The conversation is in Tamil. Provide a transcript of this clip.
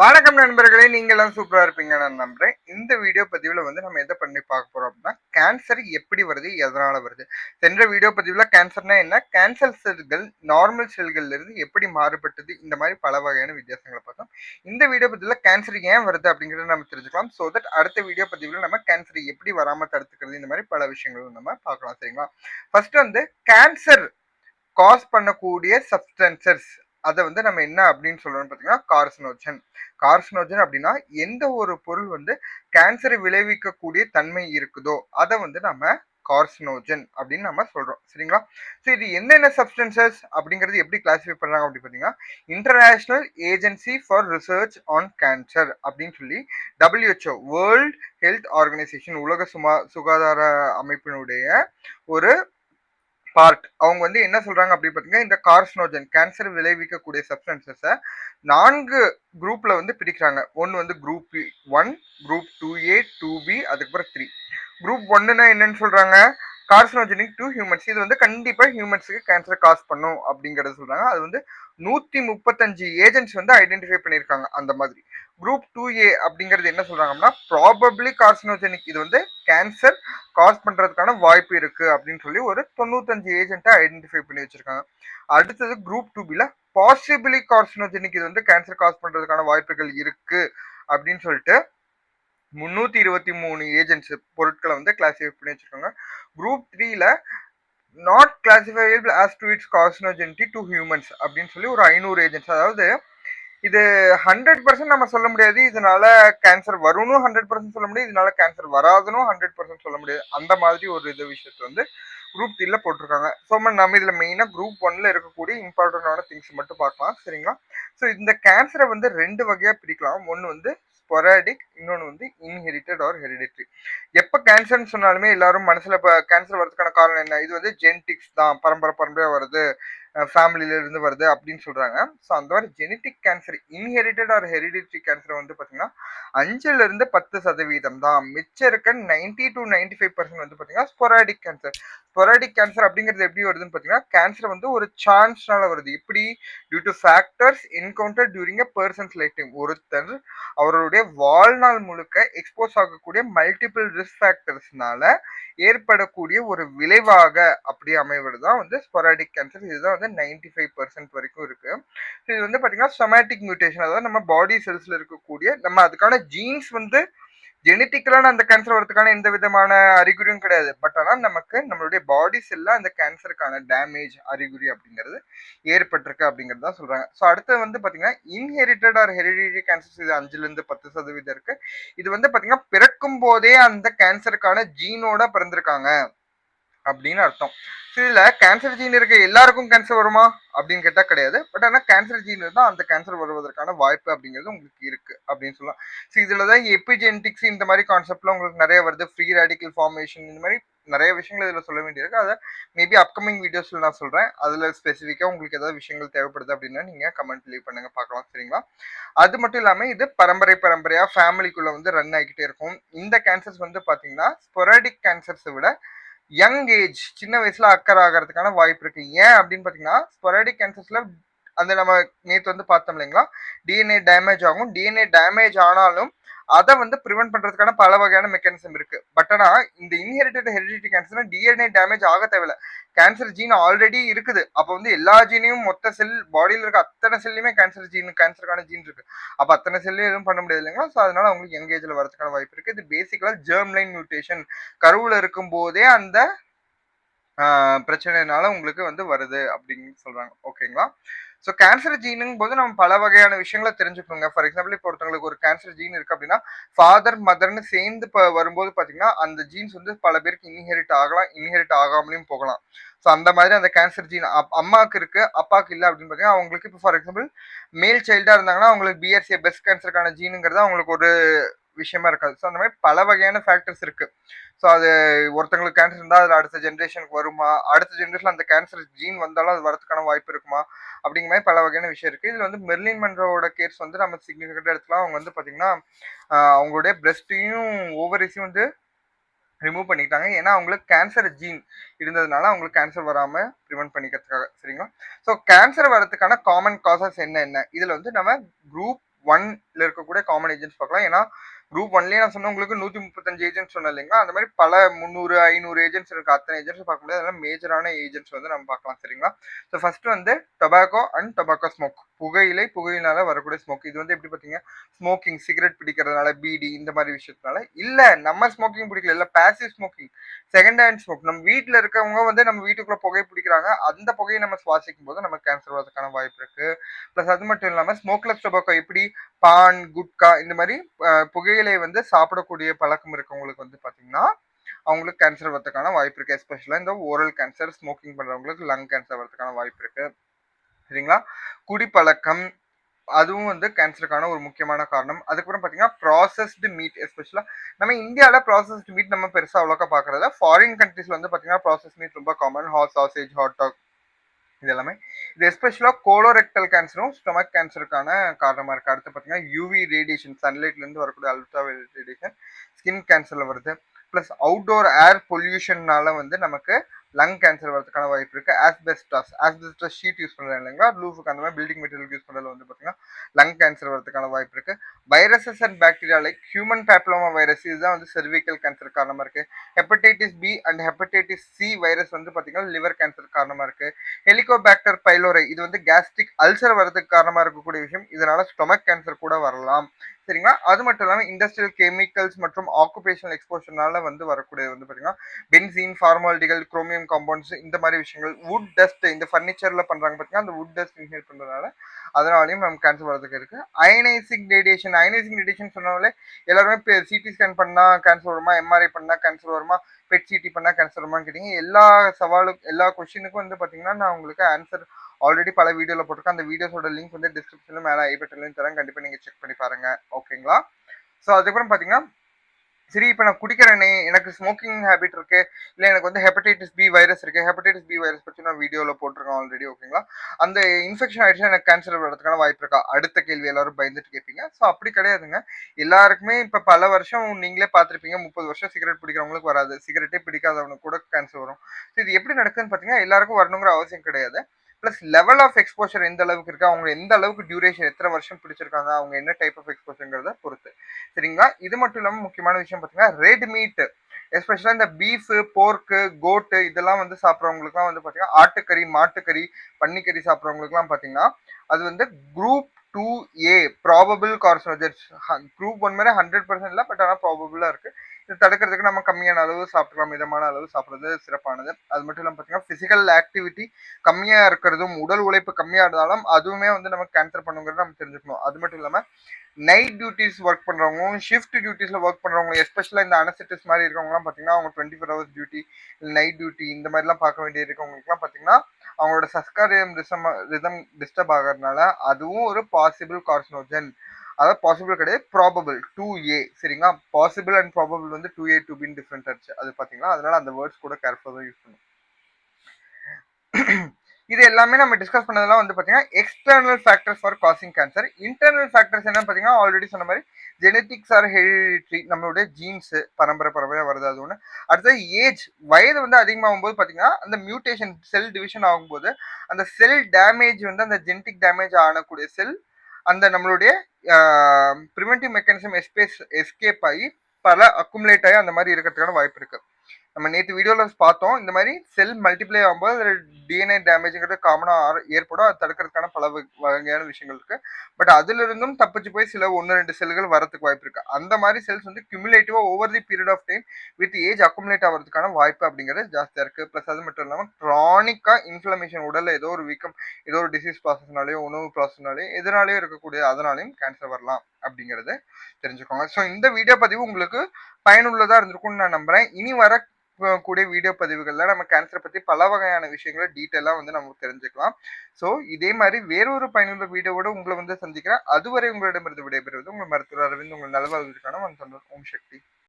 வணக்கம் நண்பர்களே நீங்களாம் சூப்பராக இருப்பீங்க நான் நம்புறேன். இந்த வீடியோ பதிவில் வந்து நம்ம எதை பண்ணி பார்க்க போகிறோம் அப்படின்னா கேன்சர் எப்படி வருது எதனால் வருது? சென்ற வீடியோ பதிவில் கேன்சர்னா என்ன? கேன்சர் செல்கள் நார்மல் செல்கள்லேருந்து எப்படி மாறுபட்டது? இந்த மாதிரி பல வகையான வித்தியாசங்களை பார்த்தோம். இந்த வீடியோ பதிவில் கேன்சர் ஏன் வருது அப்படிங்கறத நம்ம தெரிஞ்சுக்கலாம். ஸோ தட் அடுத்த வீடியோ பதிவில் நம்ம கேன்சர் எப்படி வராமல் தடுத்துக்கிறது இந்த மாதிரி பல விஷயங்களும் நம்ம பார்க்கலாம் சரிங்களா? ஃபர்ஸ்ட் வந்து கேன்சர் காஸ் பண்ணக்கூடிய சப்ஸ்டன்சஸ் அதை வந்து நம்ம என்ன அப்படின்னு சொல்றோம்னு பார்த்தீங்கன்னா கார்சினோஜன் கார்சினோஜன் அப்படின்னா எந்த ஒரு பொருள் வந்து கேன்சரை விளைவிக்கக்கூடிய தன்மை இருக்குதோ அதை வந்து நம்ம கார்சினோஜன் அப்படின்னு நம்ம சொல்றோம். சரிங்களா? ஸோ இது என்னென்ன சப்ஸ்டன்சஸ் அப்படிங்கிறது எப்படி கிளாஸிஃபை பண்றாங்க அப்படின்னு பார்த்தீங்கன்னா international agency for research on cancer அப்படின்னு சொல்லி டபிள்யூஹெச்ஓ வேர்ல்ட் ஹெல்த் ஆர்கனைசேஷன் உலக சுமா சுகாதார அமைப்பினுடைய ஒரு பார்ட் அவங்க வந்து என்ன சொல்றாங்க அப்படி பார்த்தீங்கன்னா இந்த கார்சினோஜன் கேன்சர் விளைவிக்கக்கூடிய சப்ஸ்டன்சஸை நான்கு குரூப்ல வந்து பிரிக்கிறாங்க. ஒன்று வந்து group one group two A two B அதுக்கப்புறம் த்ரீ குரூப் ஒன்னுனா என்னன்னு சொல்றாங்க? கார்சினோஜெனிக் டு ஹியூமன்ஸ் இது வந்து கண்டிப்பா ஹியூமன்ஸுக்கு கேன்சர் காஸ் பண்ணும் அப்படிங்கறத சொல்றாங்க. அது வந்து நூத்தி முப்பத்தஞ்சு ஏஜென்ட்ஸ் வந்து ஐடென்டிஃபை பண்ணியிருக்காங்க அந்த மாதிரி. குரூப் டூ ஏ அப்படிங்கிறது என்ன சொல்றாங்கன்னா அப்படின்னா ப்ராபப்ளி கார்சினோஜெனிக் இது வந்து கேன்சர் காஸ் பண்றதுக்கான வாய்ப்பு இருக்கு அப்படின்னு சொல்லி ஒரு தொண்ணூத்தஞ்சு ஏஜென்ட்டை ஐடென்டிஃபை பண்ணி வச்சிருக்காங்க. அடுத்தது குரூப் டூ பில பாசிபிளி கார்சினோஜெனிக் இது வந்து கேன்சர் காஸ் பண்றதுக்கான வாய்ப்புகள் இருக்கு அப்படின்னு சொல்லிட்டு முந்நூற்றி இருபத்தி மூணு ஏஜென்ட்ஸ் பொருட்களை வந்து கிளாஸிஃபை பண்ணி வச்சிருக்காங்க. குரூப் த்ரீல not classifiable as to its carcinogenicity to humans அப்படின்னு சொல்லி ஒரு ஐநூறு ஏஜென்ட்ஸ் அதாவது இது ஹண்ட்ரட் பர்சன்ட் நம்ம சொல்ல முடியாது. இதனால கேன்சர் வரும்னு ஹண்ட்ரட் பர்சன்ட் சொல்ல முடியாது இதனால கேன்சர் வராதுன்னு ஹண்ட்ரட் பர்சன்ட் சொல்ல முடியாது. அந்த மாதிரி ஒரு இது விஷயத்தை வந்து குரூப் த்ரீல போட்டிருக்காங்க. ஸோ நம்ம இதில் மெயினாக குரூப் ஒன்ல இருக்கக்கூடிய இம்பார்ட்டண்டான திங்ஸ் மட்டும் பார்க்கலாம். சரிங்களா? ஸோ இந்த கேன்சரை வந்து ரெண்டு வகையாக பிரிக்கலாம். ஒன்று வந்து ஸ்பொராடிக் இன்னொன்று வந்து இன்ஹெரிட்டட் ஆர் ஹெரிடிட்ரி எப்போ கேன்சர்னு சொன்னாலுமே எல்லாரும் மனசில் இப்போ கேன்சர் வரதுக்கான காரணம் என்ன? இது வந்து ஜென்டிக்ஸ் தான். பரம்பரை பரம்பரையாக வருது. ஃபேமிலியில இருந்து வருது அப்படின்னு சொல்றாங்க. ஸோ அந்த மாதிரி genetic cancer inherited or hereditary cancer வந்து பார்த்தீங்கன்னா அஞ்சுல இருந்து பத்து சதவீதம் தான். மிச்சம் இருக்க ninety to ninety five percent வந்து பார்த்தீங்கன்னா ஸ்பொராடிக் கேன்சர் ஸ்பொராடிக் கேன்சர் அப்படிங்கிறது எப்படி வருதுன்னு பார்த்தீங்கன்னா கேன்சர் வந்து ஒரு சான்ஸ்னால வருது. எப்படி? Due to factors encounter during a person's life time ஒருத்தர் அவருடைய வாழ்நாள் முழுக்க எக்ஸ்போஸ் ஆகக்கூடிய மல்டிபிள் ரிஸ்க் ஃபேக்டர்ஸ்னால ஏற்படக்கூடிய ஒரு விளைவாக அப்படி அமைவது தான் வந்து ஸ்பொராடிக் கேன்சர் இதுதான் வந்து நைன்டி ஃபைவ் பர்சன்ட் வரைக்கும் இருக்கு. இது வந்து பார்த்தீங்கன்னா சொமேட்டிக் மியூட்டேஷன் அதாவது நம்ம பாடி செல்ஸ்ல இருக்கக்கூடிய நம்ம அதுக்கான ஜீன்ஸ் வந்து ஜெனட்டிக்கலான அந்த கேன்சர் வரதுக்கான எந்த விதமான அறிகுறியும் கிடையாது. பட் ஆனால் நமக்கு நம்மளுடைய பாடி செல்ல அந்த கேன்சருக்கான டேமேஜ் அறிகுறி அப்படிங்கிறது ஏற்பட்டிருக்கு அப்படிங்கிறது தான் சொல்றாங்க. ஸோ அடுத்து வந்து பார்த்தீங்கன்னா இன்ஹெரிட்டட் ஆர் ஹெரிடிட்டி கேன்சர்ஸ் இது அஞ்சுலேருந்து பத்து சதவீதம் இருக்கு. இது வந்து பார்த்தீங்கன்னா பிறக்கும் போதே அந்த கேன்சருக்கான ஜீனோட பிறந்திருக்காங்க. அப்படின்னு அர்த்தம். இதில் கேன்சர் ஜீன் இருக்க எல்லாருக்கும் கேன்சர் வருமா? அப்படின்னு கேட்டால் கிடையாது. பட் ஆனால் கேன்சர் ஜீன் தான் அந்த கேன்சர் வருவதற்கான வாய்ப்பு அப்படிங்கிறது உங்களுக்கு இருக்கு அப்படின்னு சொல்லலாம். ஸோ இதில் தான் எபிஜெனடிக்ஸ் இந்த மாதிரி கான்செப்ட்லாம் உங்களுக்கு நிறைய வருது. ஃப்ரீ ரேடிக்கல் ஃபார்மேஷன் இந்த மாதிரி நிறைய விஷயங்கள் இதில் சொல்ல வேண்டியிருக்கு. அதை மேபி அப்கமிங் வீடியோஸில் நான் சொல்கிறேன் அதில் ஸ்பெசிஃபிக்காக உங்களுக்கு ஏதாவது விஷயங்கள் தேவைப்படுது அப்படின்னா நீங்கள் கமெண்ட் லீவ் பண்ணுங்க. பார்க்கலாம். சரிங்களா? அது மட்டும் இல்லாமல் இது பரம்பரை பரம்பரையாக ஃபேமிலிக்குள்ளே வந்து ரன் ஆகிக்கிட்டே இருக்கும். இந்த கேன்சர்ஸ் வந்து பார்த்தீங்கன்னா ஸ்பொராடிக் கேன்சர்ஸை விட யங் ஏஜ் சின்ன வயசுல அக்கர் ஆகிறதுக்கான வாய்ப்பு இருக்கு. ஏன் அப்படின்னு பாத்தீங்கன்னா ஸ்பொராடிக் கேன்சர்ஸ்ல அந்த நம்ம நேற்று வந்து பார்த்தோம் இல்லைங்களா? டிஎன்ஏ டேமேஜ் ஆகும். டிஎன்ஏ டேமேஜ் ஆனாலும் அதை வந்து ப்ரிவென்ட் பண்றதுக்கான பல வகையான மெக்கானிசம் இருக்கு. பட் ஆனா இந்த இன்ஹெரிட்டட் ஹெரிடிட்டி கேன்சர்னா டிஎன்ஏ டேமேஜ் ஆக தேவையில்ல. கேன்சர் ஜீன் ஆல்ரெடி இருக்குது. அப்போ வந்து எல்லா ஜீனையும் மொத்த செல் பாடியில் இருக்க அத்தனை செல்லையுமே கேன்சர் ஜீன் கேன்சருக்கான ஜீன் இருக்கு. அப்போ அத்தனை செல்லையும் எதுவும் பண்ண முடியாது இல்லைங்களா? ஸோ அதனால அவங்களுக்கு யங் ஏஜ்ல வரதுக்கான வாய்ப்பு இருக்கு. இது பேசிக்கலா ஜெர்ம் லைன் மியூட்டேஷன் கருவில் இருக்கும் போதே அந்த பிரச்சனைனால உங்களுக்கு வந்து வருது அப்படின்னு சொல்றாங்க. ஓகேங்களா? ஸோ கேன்சர் ஜீனுங்கும் போது நம்ம பல வகையான விஷயங்களை தெரிஞ்சுக்கோங்க ஃபார் எக்ஸாம்பிள் இப்போ ஒருத்தவங்களுக்கு ஒரு கேன்சர் ஜீன் இருக்கு அப்படின்னா ஃபாதர் மதர்னு சேர்ந்து இப்போ வரும்போது பார்த்தீங்கன்னா அந்த ஜீன்ஸ் வந்து பல பேருக்கு இன்ஹெரிட் ஆகலாம் இன்ஹெரிட் ஆகாமலையும் போகலாம். ஸோ அந்த மாதிரி அந்த கேன்சர் ஜீன் அம்மாவுக்கு இருக்கு அப்பாவுக்கு இல்லை அப்படின்னு பார்த்தீங்கன்னா அவங்களுக்கு இப்போ ஃபார் எக்ஸாம்பிள் மேல் சைல்டாக இருந்தாங்கன்னா அவங்களுக்கு பிஎஸ்சி பெஸ்ட் கேன்சருக்கான ஜீனுங்கிறது அவங்களுக்கு ஒரு விஷயமா இருக்காது. ஸோ அந்த மாதிரி பல வகையான ஃபேக்டர்ஸ் இருக்கு. ஸோ அது ஒருத்தங்களுக்கு கேன்சர் இருந்தால் அதில் அடுத்த ஜென்ரேஷனுக்கு வருமா? அடுத்த ஜென்ரேஷன் அந்த கேன்சர் ஜீன் வந்தாலும் அது வரதுக்கான வாய்ப்பு இருக்குமா? அப்படிங்கிற மாதிரி பல வகையான விஷயம் இருக்கு. இதில் வந்து மெர்லின் மன்றோட கேஸ் வந்து நம்ம சிக்னிஃபிகண்டாக எடுத்துக்கலாம். அவங்க வந்து பார்த்தீங்கன்னா அவங்களுடைய பிரெஸ்ட்டையும் ஓவரிஸையும் வந்து ரிமூவ் பண்ணிக்கிட்டாங்க. ஏன்னா அவங்களுக்கு கேன்சர் ஜீன் இருந்ததுனால அவங்களுக்கு கேன்சர் வராமல் ப்ரிவெண்ட் பண்ணிக்கிறதுக்காக. சரிங்களா? ஸோ கேன்சர் வரதுக்கான காமன் காசஸ் என்ன என்ன? இதில் வந்து நம்ம குரூப் ஒன்ல இருக்கக்கூடிய காமன் ஏஜென்ட்ஸ் பார்க்கலாம். ஏன்னா குரூப் ஒன்லேயே நான் சொன்ன உங்களுக்கு நூத்தி முப்பத்தஞ்சு ஏஜென்ட்ஸ் சொன்னேன் இல்லைங்களா? அந்த மாதிரி பல முந்நூறு ஐநூறு ஏஜென்ட்ஸ் இருக்க. அத்தனை ஏஜென்ட்ஸ் பார்க்க முடியாது அதெல்லாம் மேஜரான ஏஜென்ட்ஸ் வந்து நம்ம பார்க்கலாம் சரிங்களா? ஸோ ஃபர்ஸ்ட் வந்து டொபாக்கோ அண்ட் டொபாக்கோ ஸ்மோக் புகையிலை புகையினால வரக்கூடிய ஸ்மோக் இது வந்து எப்படி பார்த்தீங்க? ஸ்மோக்கிங் சிகரெட் பிடிக்கிறதுனால பீடி இந்த மாதிரி விஷயத்தினால இல்லை நம்ம ஸ்மோக்கிங் பிடிக்கல இல்லை passive smoking second hand smoke நம்ம வீட்டில் இருக்கவங்க வந்து நம்ம வீட்டுக்குள்ள புகை பிடிக்கிறாங்க அந்த புகையை நம்ம சுவாசிக்கும் போது நம்ம கேன்சர் வரதுக்கான வாய்ப்பு இருக்கு. ப்ளஸ் அது மட்டும் இல்லாமல் ஸ்மோக்லெஸ் டொபாக்கோ எப்படி? பான் குட்கா இந்த மாதிரி புகையிலை வந்து சாப்பிடக்கூடிய பழக்கம் இருக்கவங்களுக்கு வந்து பார்த்தீங்கன்னா அவங்களுக்கு கேன்சர் வரதுக்கான வாய்ப்பு இருக்கு. எஸ்பெஷலாக இந்த ஓரல் கேன்சர் ஸ்மோக்கிங் பண்ணுறவங்களுக்கு லங் கேன்சர் வரதுக்கான வாய்ப்பு இருக்குது சரிங்களா? குடிப்பழக்கம் அதுவும் வந்து கேன்சருக்கான ஒரு முக்கியமான காரணம். அதுக்கப்புறம் பார்த்தீங்கன்னா ப்ராசஸ்டு மீட் எஸ்பெஷலாக நம்ம இந்தியாவில் ப்ராசஸ்டு மீட் நம்ம பெருசாக அவ்வளோக்கா பார்க்குறத ஃபாரின் கண்ட்ரீஸ்ல வந்து பார்த்தீங்கன்னா ப்ராசஸ் மீட் ரொம்ப common hot sausage hot dog இது எல்லாமே இது எஸ்பெஷலாக கோலோரெக்டல் கேன்சரும் ஸ்டொமக் கேன்சருக்கான காரணமாக இருக்குது அடுத்து பார்த்தீங்கன்னா யூவி ரேடியேஷன் சன்லைட்லேருந்து வரக்கூடிய அல்ட்ரா ரேடியேஷன் ஸ்கின் கேன்சரில் வருது. ப்ளஸ் அவுட்டோர் ஏர் பொல்யூஷன்னால வந்து நமக்கு லங் கேன்சர் வரதுக்கான வாய்ப்பு இருக்குது ஆஸ்பெஸ்டாஸ் ஆஸ்பெஸ்டாஸ் ஷீட் யூஸ் பண்ணுறாங்க இல்லைங்களா? லூஃபுக்கு அந்த மாதிரி பில்டிங் மெட்டீரியல் யூஸ் பண்ணுறது வந்து பார்த்தீங்கன்னா லங் கேன்சர் வரதுக்கான வாய்ப்பு இருக்குது viruses and bacteria like human papilloma virus இதுதான் வந்து செர்விக்கல் கேன்சர் காரணமாக இருக்குது hepatitis B and hepatitis C virus வந்து பார்த்தீங்கன்னா லிவர் கேன்சர் காரணமாக இருக்குது ஹெலிகோபாக்டர் பைலோரை இது வந்து கேஸ்ட்ரிக் அல்சர் வரதுக்கு காரணமாக இருக்கக்கூடிய விஷயம். இதனால் ஸ்டொமக் கேன்சர் கூட வரலாம். சரிங்களா? அது மட்டும் இல்லாமல் இண்டஸ்ட்ரியல் கெமிக்கல்ஸ் மற்றும் ஆக்குபேஷனல் எக்ஸ்போஷனால வந்து வரக்கூடிய வந்து பார்த்தீங்கன்னா பென்சீன் ஃபார்மாலிட்டிகள் குரோமியம் காம்பவுண்ட்ஸ் இந்த மாதிரி விஷயங்கள் வுட் டஸ்ட் இந்த ஃபர்னிச்சரில் பண்ணுறாங்க பார்த்தீங்கன்னா அந்த வுட் டஸ்ட் இன்ஹேல் பண்ணுறதுனால அதனாலையும் நம்ம கேன்சர் வரதுக்கு இருக்கு. அயனைசிங் ரேடியேஷன் அயனைசிங் ரேடியேஷன் சொன்னாலே எல்லாருமே சிடி ஸ்கேன் பண்ணால் கேன்சர் வருமா? எம்ஆர்ஐ பண்ணால் கேன்சர் வருமா? பெட் சிடி பண்ணால் கேன்சர் வருமான்னு கேட்டிங்க. எல்லா சவாலுக்கும் எல்லா கொஷினுக்கும் வந்து பார்த்தீங்கன்னா நான் உங்களுக்கு ஆன்சர் ஆல்ரெடி பல வீடியோவில் போட்டிருக்கேன். அந்த வீடியோஸோட லிங்க் வந்து டிஸ்கிரிப்ஷனில் மேலே ஐ தரேன். கண்டிப்பாக நீங்கள் செக் பண்ணி பாருங்க. ஓகேங்களா ஸோ அதுக்கப்புறம் பார்த்தீங்கன்னா சரி இப்போ நான் குடிக்கிறேனே எனக்கு ஸ்மோக்கிங் ஹேபிட் இருக்கு. இல்லை எனக்கு வந்து ஹெப்படைட்டிஸ் பி வைரஸ் இருக்கு. ஹெப்படைட்டிஸ் பி வைரஸ் பற்றி நான் வீடியோவில் போட்டிருக்கேன் ஆல்ரெடி ஓகேங்களா அந்த இன்ஃபெக்ஷன் ஆயிடுச்சு எனக்கு கேன்சர் வர்றதுக்கான வாய்ப்பு இருக்கா? அடுத்த கேள்வி எல்லாரும் பயந்துட்டு கேட்பீங்க. ஸோ அப்படி கிடையாதுங்க. எல்லாருக்குமே இப்போ பல வருஷம் நீங்களே பார்த்துருப்பீங்க. முப்பது வருஷம் சிகரெட் பிடிக்கிறவங்களுக்கு வராது. சிகரெட்டே பிடிக்காதவனுக்கு கூட கேன்சர் வரும். ஸோ இது எப்படி நடக்குதுன்னு பார்த்தீங்கன்னா எல்லாருக்கும் வரணுங்கிற அவசியம் கிடையாது. ப்ளஸ் லெவல் ஆஃப் எக்ஸ்போஷர் எந்த அளவுக்கு இருக்கு அவங்க எந்த அளவுக்கு டியூரேஷன் எத்தனை வருஷம் பிடிச்சிருக்காங்க அவங்க என்ன டைப் ஆஃப் எக்ஸ்போஷருங்கிறத பொறுத்து. சரிங்களா? இது மட்டும் இல்லாமல் முக்கியமான விஷயம் பார்த்தீங்கன்னா ரெட் மீட் எஸ்பெஷலாக இந்த பீஃப் போர்க்கு கோட்டு இதெல்லாம் வந்து சாப்பிட்றவங்களுக்குலாம் வந்து பார்த்தீங்கன்னா ஆட்டுக்கறி மாட்டுக்கறி பன்னிக்கறி சாப்பிட்றவங்களுக்குலாம் பார்த்தீங்கன்னா அது வந்து group two A probable carcinogens group one மாதிரி ஹண்ட்ரட் பர்சன்ட் இல்லை பட் ஆனால் ப்ராபபிளாக இருக்கு. இது தடுக்கிறதுக்கு நம்ம கம்மியான அளவு சாப்பிட்டுக்கலாம் மிதமான அளவு சாப்பிட்றது சிறப்பானது. அது மட்டும் இல்லாமல் பார்த்தீங்கன்னா ஃபிசிக்கல் ஆக்டிவிட்டி கம்மியாக இருக்கிறதும் உடல் உழைப்பு கம்மியாக இருந்தாலும் அதுவுமே வந்து நமக்கு கேன்சர் பண்ணுங்கிறது நம்ம தெரிஞ்சுக்கணும். அது மட்டும் இல்லாமல் நைட் டியூட்டிஸ் ஒர்க் பண்ணுறவங்களும் ஷிஃப்ட் டியூட்டிஸில் ஒர்க் பண்ணுறவங்க எஸ்பெஷலாக இந்த அனசிட்டிஸ் மாதிரி இருக்கவங்கலாம் பார்த்தீங்கன்னா அவங்க twenty four hours duty night duty இந்த மாதிரிலாம் பார்க்க வேண்டிய இருக்கவங்களுக்குலாம் பார்த்தீங்கன்னா அவங்களோட சஸ்காரியம் ரிசம் ரிதம் டிஸ்டர்ப் ஆகிறதுனால அதுவும் ஒரு பாசிபிள் கார்சினோஜன் அதாவது பாசிபிள் கிடையாது ப்ராபபிள் டூ ஏ சரிங்களா? பாசிபிள் அண்ட் ப்ராபபிள் வந்து two A two bin different ஆச்சு அது பார்த்தீங்களா? அதனால அந்த வேர்ட்ஸ் கூட கேர்ஃபுல்லாக தான் யூஸ் பண்ணும் இது எல்லாமே நம்ம டிஸ்கஸ் பண்ணதெல்லாம் வந்து பார்த்தீங்கன்னா external factors for causing cancer internal factors என்ன பார்த்தீங்கன்னா ஆல்ரெடி சொன்ன மாதிரி ஜெனட்டிக்ஸ் ஆர் ஹெரிடிட்ரி நம்மளுடைய ஜீன்ஸ் பரம்பரை பரம்பரையாக வருது அது ஒன்று அடுத்தது ஏஜ் வயது வந்து அதிகமாகும் போது பார்த்தீங்கன்னா அந்த மியூட்டேஷன் செல் டிவிஷன் ஆகும்போது அந்த செல் டேமேஜ் வந்து அந்த ஜெனட்டிக் டேமேஜ் ஆனக்கூடிய செல் அந்த நம்மளுடைய ப்ரிவென்டிவ் மெக்கானிசம் எஸ்பேஸ் எஸ்கேப் ஆகி பல அக்குமுலேட் ஆகி அந்த மாதிரி இருக்கிறதுக்கான வாய்ப்பு இருக்குது நம்ம நேற்று வீடியோவில் பார்த்தோம். இந்த மாதிரி செல் மல்டிப்ளை ஆகும்போது அதில் டிஎன்ஏ டேமேஜுங்கிறது காமனாக ஏற்படும். அது தடுக்கிறதுக்கான பல வகை- வகையான விஷயங்கள் இருக்கு. பட் அதுலேருந்தும் தப்பிச்சு போய் சில ஒன்று ரெண்டு செல்கள் வரதுக்கு வாய்ப்பு இருக்கு. அந்த மாதிரி செல்ஸ் வந்து கியூமுலேட்டிவாக over the period of time with age accumulate ஆகிறதுக்கான வாய்ப்பு அப்படிங்கிறது ஜாஸ்தியாக இருக்கு. ப்ளஸ் அது மட்டும் இல்லாமல் க்ரானிக்காக இன்ஃப்ளமேஷன் உடலில் ஏதோ ஒரு வீக்கம் ஏதோ ஒரு டிசீஸ் ப்ராசஸ்னாலேயோ உணவு ப்ராசஸ்னாலேயோ எதனாலேயோ இருக்கக்கூடிய அதனாலையும் கேன்சர் வரலாம் அப்படிங்கிறத தெரிஞ்சுக்கோங்க. ஸோ இந்த வீடியோ பதிவு உங்களுக்கு பயனுள்ளதாக இருந்திருக்கும்னு நான் நம்புறேன். இனி வர கூடிய வீடியோ பதிவுகள்ல நம்ம கேன்சர் பத்தி பல வகையான விஷயங்களை டீட்டெயிலாக வந்து நம்ம தெரிஞ்சுக்கலாம். ஸோ இதே மாதிரி வேறொரு பயனுள்ள வீடியோவோட உங்களை வந்து சந்திக்கிறேன். அதுவரை உங்களிடமிருந்து விடைபெறுவது உங்கள் மருத்துவர் அரவிந்த். உங்கள் நலவாழ்வுக்கான ஓம் சக்தி.